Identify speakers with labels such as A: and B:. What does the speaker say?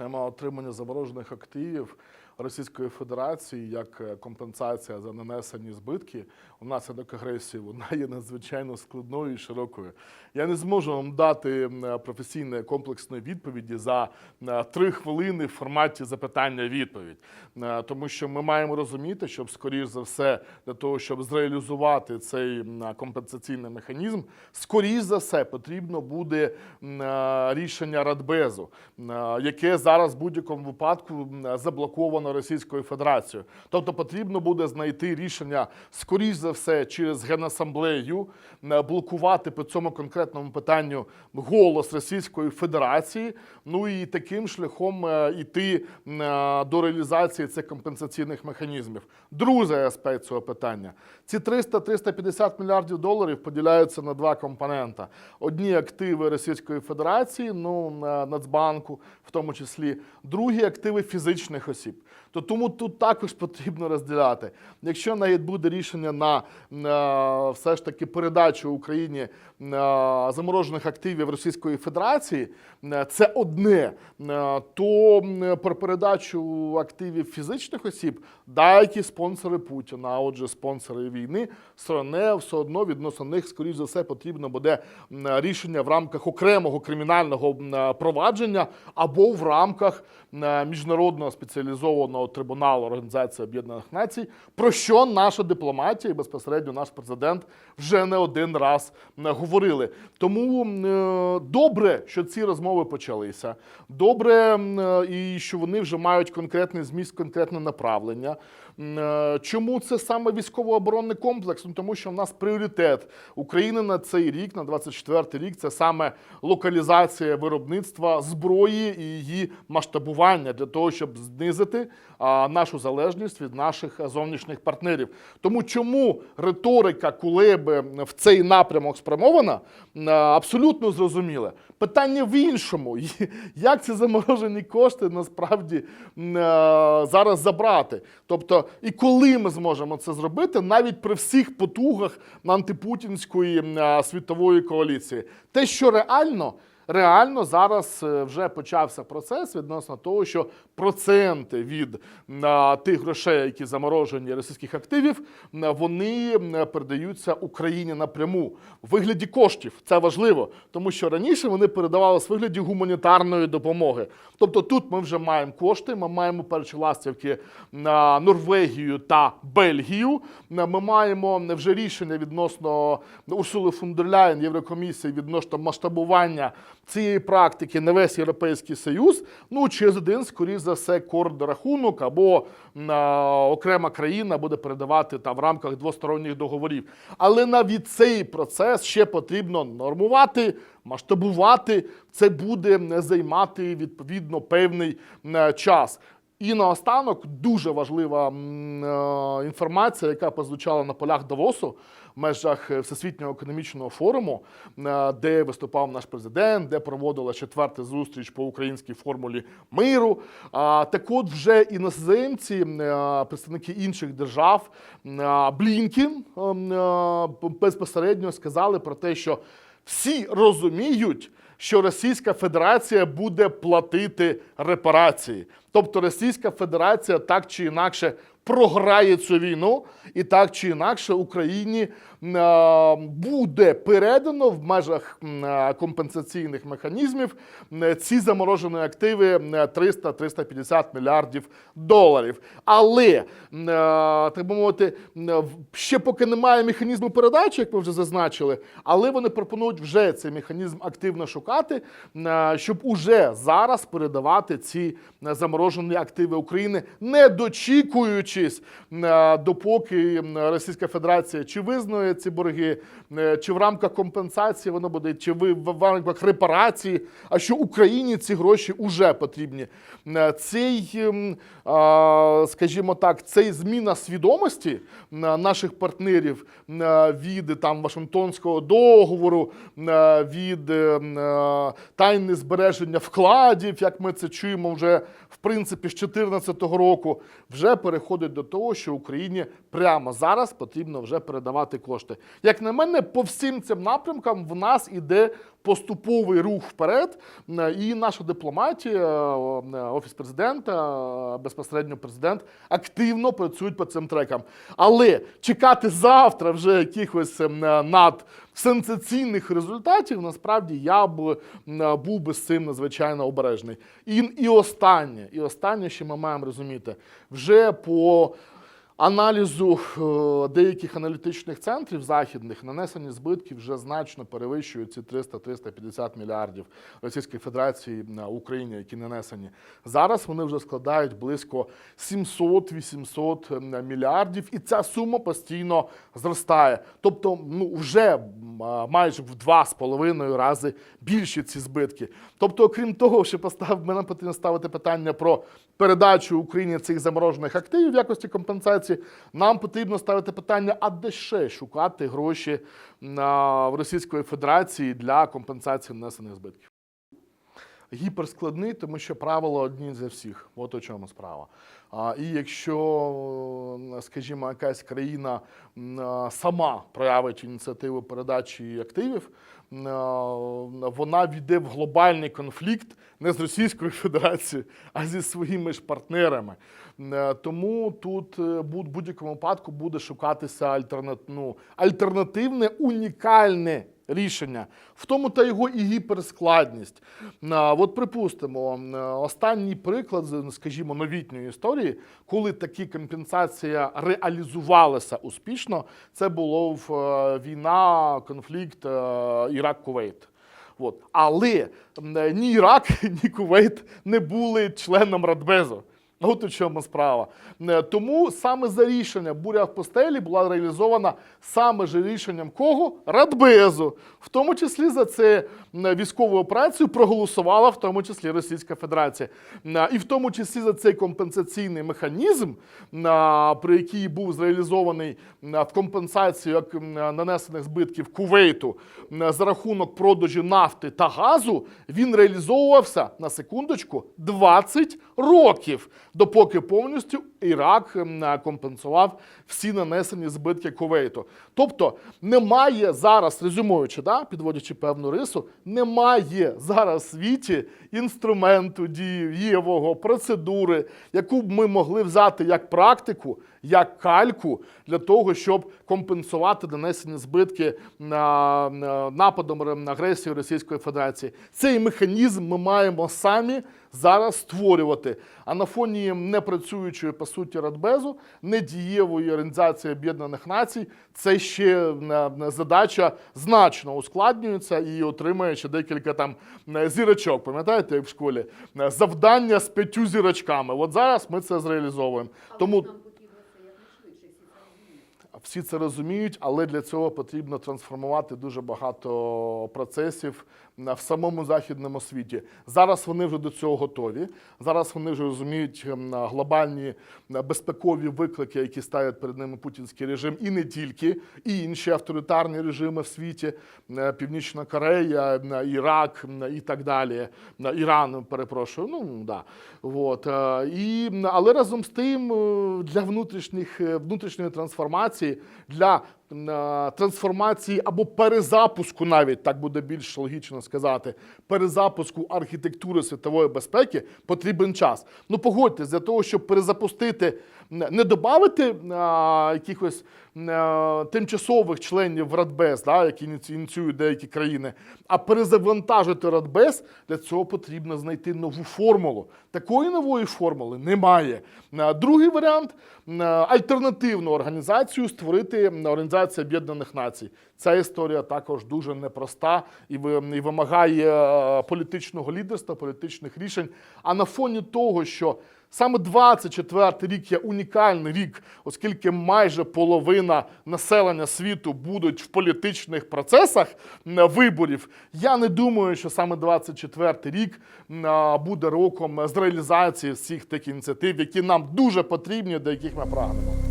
A: Тема отримання заморожених активів Російської Федерації як е, компенсація за нанесені збитки внаслідок агресії, вона є надзвичайно складною і широкою. Я не зможу вам дати м, професійної комплексної відповіді за е, три хвилини в форматі запитання-відповідь, Е, тому що ми маємо розуміти, щоб скоріш за все для того, щоб зреалізувати цей компенсаційний механізм, скоріш за все потрібно буде е, рішення Радбезу, е, яке зараз в будь-якому випадку заблоковано Російською Федерацією. Тобто потрібно буде знайти рішення скоріш за все через генасамблею, блокувати по цьому конкретному питанню голос Російської Федерації. Ну і таким шляхом е, йти е, до реалізації цих компенсаційних механізмів. Другий аспект цього питання: ці 300-350 мільярдів доларів поділяються на два компонента: одні активи Російської Федерації, ну Нацбанку, в тому числі, другі активи фізичних осіб. То тому тут також потрібно розділяти. Якщо навіть буде рішення на, на все ж таки передачу Україні на заморожених активів Російської Федерації, е, це одне, е, то про передачу активів фізичних осіб деякі спонсори Путіна, а отже, спонсори війни, стороне все одно відносно них, скоріш за все, потрібно буде рішення в рамках окремого кримінального провадження або в рамках міжнародного спеціалізованого трибуналу Організації Об'єднаних Націй, про що наша дипломатія і безпосередньо наш президент вже не один раз говорили. Тому е, добре, що ці розмови почалися. Добре, е, і що вони вже мають конкретний зміст, конкретне направлення. Е, Чому це саме військово-оборонний комплекс? Ну, тому що в нас пріоритет України на цей рік, на 24-й рік, це саме локалізація виробництва зброї і її масштабування для того, щоб знизити нашу залежність від наших зовнішніх партнерів. Тому чому риторика Кулеби в цей напрямок спрямована, абсолютно зрозуміле. Питання в іншому, як ці заморожені кошти насправді зараз забрати. Тобто, і коли ми зможемо це зробити, навіть при всіх потугах антипутінської світової коаліції, те, що реально. Реально зараз е, вже почався процес відносно того, що проценти від тих грошей, які заморожені російських активів, вони передаються Україні напряму в вигляді коштів. Це важливо, тому що раніше вони передавалися в вигляді гуманітарної допомоги. Тобто тут ми вже маємо кошти, ми маємо перші ластівки на Норвегію та Бельгію. Ми маємо вже рішення відносно Урсули фон дер Ляєн, Єврокомісії відносно масштабування цієї практики на весь Європейський Союз. Ну через один, скоріш за все, рахунок або а, окрема країна буде передавати там в рамках двосторонніх договорів. Але навіть цей процес ще потрібно нормувати, масштабувати. Це буде займати відповідно певний час. І наостанок дуже важлива е, інформація, яка прозвучала на полях Давосу в межах е, Всесвітнього економічного форуму, е, де виступав наш президент, де проводила четверта зустріч по українській формулі миру. Так от вже іноземці, представники інших держав, Блінкін безпосередньо сказали про те, що всі розуміють, що Російська Федерація буде платити репарації. Тобто Російська Федерація так чи інакше програє цю війну, і так чи інакше Україні е, буде передано в межах е, компенсаційних механізмів е, ці заморожені активи е, 300-350 мільярдів доларів. Але так би мовити, ще поки немає механізму передачі, як ми вже зазначили, але вони пропонують вже цей механізм активно шукати, щоб уже зараз передавати ці заморожені активи України, не дочікуючись, е, допоки Російська Федерація чи визнає ці борги, е, чи в рамках компенсації воно буде, чи в рамках репарації, а що Україні ці гроші вже потрібні. Е, Цей, скажімо так, цей зміна свідомості наших партнерів від там Вашингтонського договору, від е, м, е, тайни збереження вкладів, як ми це чуємо вже в принципі з 2014 року, вже переходить до того, що Україні прямо зараз потрібно вже передавати кошти. Як на мене, по всім цим напрямкам в нас іде поступовий рух вперед. Е, І наша дипломатія, е, офіс президента, е, безпосередньо президент активно працюють по цим трекам. Але чекати завтра вже якихось е, над сенсаційних результатів, насправді я б е, був би з цим надзвичайно обережний. І, і останнє, і останнє, що ми маємо розуміти, вже по аналізу е, деяких аналітичних центрів західних нанесені збитки вже значно перевищують ці 300-350 мільярдів Російської Федерації на Україні, які нанесені. Зараз вони вже складають близько 700-800 мільярдів, і ця сума постійно зростає. Тобто, ну вже майже в два з половиною рази більші ці збитки. Тобто, окрім того, що постав, мене потрібно ставити питання про передачу Україні цих заморожених активів в якості компенсації, нам потрібно ставити питання, а де ще шукати гроші в Російської Федерації для компенсації внесених збитків. Гіперскладний, тому що правила одні для всіх. От у чому справа. А, і якщо, скажімо, якась країна сама проявить ініціативу передачі активів, вона війде в глобальний конфлікт не з Російською Федерацією, а зі своїми ж партнерами. Тому тут е, будь-якому випадку буде шукатися ну, альтернативне унікальне рішення. В тому та його і гіперскладність. От припустимо, останній приклад, скажімо, новітньої історії, коли такі компенсація реалізувалася успішно, це було в е, війна, конфлікт е, Ірак-Кувейт. От. Але ні Ірак, ні Кувейт не були членом Радбезу. От у чому справа. Е, Тому саме за рішення буря в постелі була реалізована саме ж рішенням кого? Радбезу. В тому числі за це військову операцію проголосувала в тому числі Російська Федерація. І в тому числі за цей компенсаційний механізм, при який був зреалізований в компенсацію як нанесених збитків Кувейту за рахунок продажу нафти та газу, він реалізовувався на секундочку 20 років, допоки повністю Ірак е, компенсував всі нанесені збитки Кувейту. Тобто немає зараз, резюмуючи, да, підводячи певну рису, немає зараз в світі інструменту дієвого, процедури, яку б ми могли взяти як практику, як кальку для того, щоб компенсувати донесені збитки на, на нападом на агресію Російської Федерації. Цей механізм ми маємо самі зараз створювати. А на фоні непрацюючої по суті Радбезу, недієвої Організації Об'єднаних Націй, це ще е, е, задача значно ускладнюється і отримує ще декілька там е, зірочок. Пам'ятаєте, як в школі? Завдання з п'ятью зірочками. От зараз ми це зреалізовуємо. Тому
B: нам потрібно це якнайшвидше, всі це розуміють.
A: Всі це розуміють, але для цього потрібно трансформувати дуже багато процесів на- в самому західному світі. Зараз вони вже до цього готові. Зараз вони вже розуміють ем, глобальні е, безпекові виклики, які ставить перед ними путінський режим, і не тільки, і інші авторитарні режими в світі, е, Північна Корея, е, Ірак е, і так далі. Е, Іран, перепрошую. Ну да. От, е, і, але разом з тим е, для внутрішніх, е, внутрішньої трансформації, c'est là трансформації або перезапуску, навіть так буде більш логічно сказати, перезапуску архітектури світової безпеки потрібен час. Ну погодьтесь, для того, щоб перезапустити, не додати якихось е, тимчасових членів Радбез, да, які ініціюють деякі країни, а перезавантажити Радбез, для цього потрібно знайти нову формулу. Такої нової формули немає. Е, Другий варіант е, альтернативну організацію створити м, Організація Об'єднаних Націй. Ця історія також дуже непроста і ви- вимагає е, політичного лідерства, політичних рішень. А на фоні того, що Саме 24 рік є унікальний рік, оскільки майже половина населення світу будуть в політичних процесах виборів. Я не думаю, що саме 24 рік буде роком з реалізації всіх тих ініціатив, які нам дуже потрібні, до яких ми прагнемо.